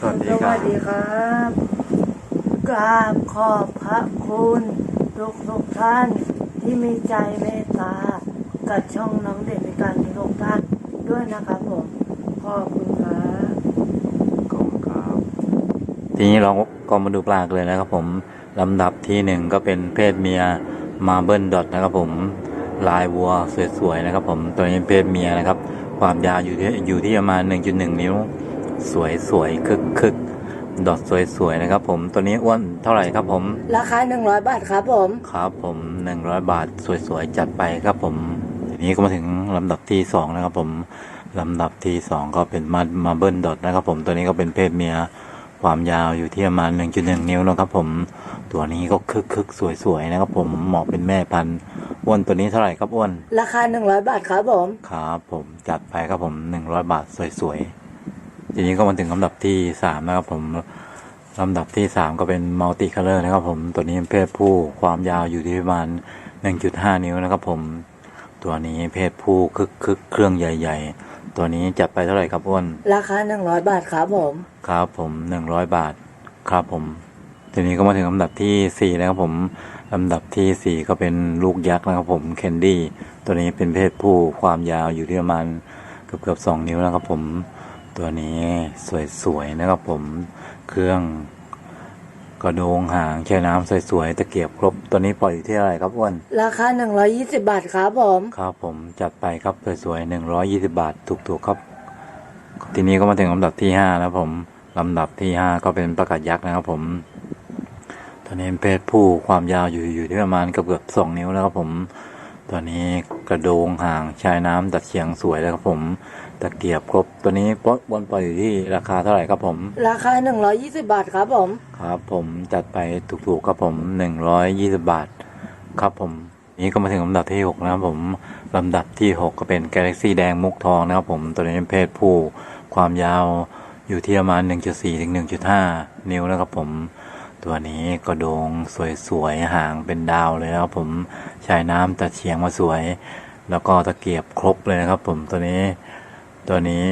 สวัสดีสครัวับสดีครับกราบขอบพระคุณทุกทุกๆท่านที่มีใจเมตตา กับช่องน้องเด็กในการทุกท่านด้วยนะครับผมขอบคุณครับขอบคุณครับ ทีนี้เราก็มาดูปลากเลยนะครับผมลำดับที่หนึ่งก็เป็นเพศเมียมาเบิลดอทนะครับผมลายวัวสวยๆนะครับผมตัวนี้เพศเมียนะครับ ความยาวอยู่ที่อยู่ที่ประมาณ 1.1 นิ้ว สวยสวยๆคึกคึกดอทสวยๆนะครับ ผมตัวนี้อ้วนเท่าไหร่ครับผม ราคาหนึ่งร้อยบาทครับผมครับผม100 บาทสวยๆจัดไปครับผมทีนี้ก็มาถึงลำดับที่สองนะครับผมลำดับที่สองก็เป็นมามาเบิลดอทนะครับ ผมตัวนี้ก็เป็นเพศเมียความยาวอยู่ที่ประมาณ 1.1 นิ้วนะครับ ผมตัวนี้ก็คึกคึกๆสวยๆนะครับ ผมเหมาะเป็นแม่พันธุ์อ้วนตัวนี้เท่าไหร่ครับอ้วนราคาหนึ่งร้อยบาทครับผมครับผมจัดไปครับผม 100 บาทสวยๆ ทีนี้ก็มาถึงลำดับที่สามนะครับผมลำดับที่สามก็เป็นมัลติคัลเลอร์นะครับผมตัวนี้เป็นเพศผู้ความยาวอยู่ที่ประมาณ1.5 นิ้วนะครับผมตัวนี้เพศผู้คึกคึกๆเครื่องใหญ่ ๆ ตัวนี้จัดไปเท่าไหร่ครับอ้วนราคาหนึ่งร้อยบาทครับผม ครับผมหนึ่งร้อยบาทครับผม ทีนี้ก็มาถึงลำดับที่สี่นะครับผมลำดับที่สี่ก็เป็นลูกยักษ์นะครับผมเคนดี้ตัวนี้เป็นเพศผู้ความยาวอยู่ที่ประมาณเกือบเกือบสองนิ้วนะครับผม ตัวนี้สวยๆนะครับผมเครื่องกระโดงหางแช่น้ำสวยๆตะเกียบครบตัวนี้ปล่อยอยู่ที่อะไรครับอ้วนราคาหนึ่งร้อยยี่สิบบาทครับผมครับผมจัดไปครับสวยๆหนึ่งร้อยยี่สิบาทถูกๆครับ ทีนี้ก็มาถึงลำดับที่ห้านะครับผมลำดับที่ห้าก็เป็นประกาศยักษ์นะครับผมตัวนี้เป็นเพศผู้ความยาวอยู่อยู่ที่ประมาณเกือบเกือบสองนิ้วแล้วครับผม ตัวนี้กระโดงหางชายน้ำตัดเฉียงสวยแล้วครับผมตะเกียบครบตัวนี้ปบนปล่อยอยู่ที่ราคาเท่าไหร่ครับผม ราคาหนึ่งร้อยยี่สิบบาทครับผม ครับผมจัดไปถูกๆครับผมหนึ่งร้อยยี่สิบาท ครับผม นี้ก็มาถึงลำดับที่หกนะครับผมลำดับที่หกก็เป็นกาแล็กซี่แดงมุกทองนะครับผมตัวนี้เป็นเพศผู้ความยาวอยู่ที่ประมาณ 1.4 ถึง 1.5 นิ้วนะครับผม ตัวนี้กระโดงสวยๆหางเป็นดาวเลยนะครับผมชายน้ำตัดเฉียงมาสวย แล้วก็ตะเกียบครบเลยนะครับ ผมตัวนี้ ตัวนี้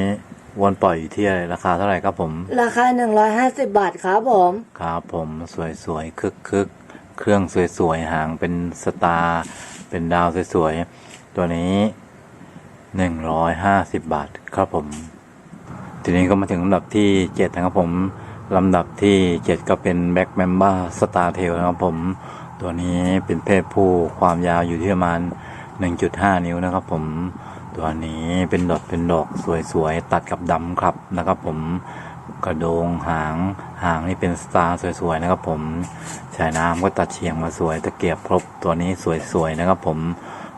วนปล่อยอยู่ที่ราคาเท่าไหร่ครับผม ราคาหนึ่งร้อยห้าสิบบาทครับผมครับผมสวยๆคึกๆ เครื่องสวยๆหางเป็นสตาร์เป็นดาวสวยๆตัวนี้หนึ่งร้อยห้าสิบบาทครับผม ทีนี้ก็มาถึงลำดับที่เจ็ดนะครับผม ลำดับที่เจ็ดก็เป็นแบ็กแมมบ้าสตาร์เทลนะครับผม ตัวนี้เป็นเพศผู้ความยาวอยู่ที่ประมาณ 1.5 นิ้วนะครับผม ตัวนี้เป็นดอกเป็นดอกสวยๆ ตัดกับดำครับนะครับผมกระโดงหางหางนี่เป็นสตาร์สวยๆนะครับผม ชายน้ำก็ตัดเฉียงมาสวยตะเกียบครบตัวนี้สวยๆนะครับผม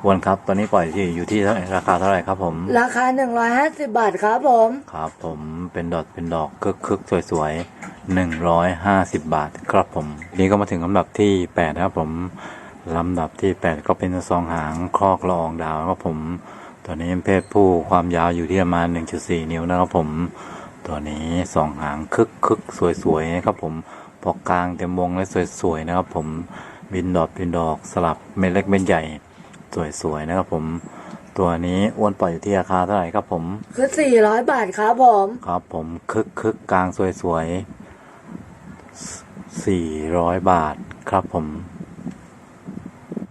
วนครับตัวนี้ปล่อยที่อยู่ที่เท่าไหร่ราคาเท่าไหร่ครับผม ราคาหนึ่งร้อยห้าสิบบาทครับผม ครับผมเป็นดอกเป็นดอกคึกคึกๆสวยๆหนึ่งร้อยห้าสิบบาทครับผม นี่ก็มาถึงลำดับที่แปดนะครับผม ลำดับที่แปดก็เป็นซองหางคอกละอองดาวครับผม ตัวนี้เป็นเพศผู้ความยาวอยู่ที่ประมาณ 1.4 นิ้วนะครับผม ตัวนี้สองหางคึกคึกสวยๆนะครับผมพอกลางเต็มวงและสวยๆนะครับผมบินดอกบินดอกสลับเม็ดเล็กเม็ดใหญ่ สวยๆนะครับผมตัวนี้อ้วนปล่อยอยู่ที่ราคาเท่าไหร่ครับผมคือสี่ร้อยบาทครับผม ครับผมคึกคึกกลางสวยๆ400 บาทครับผม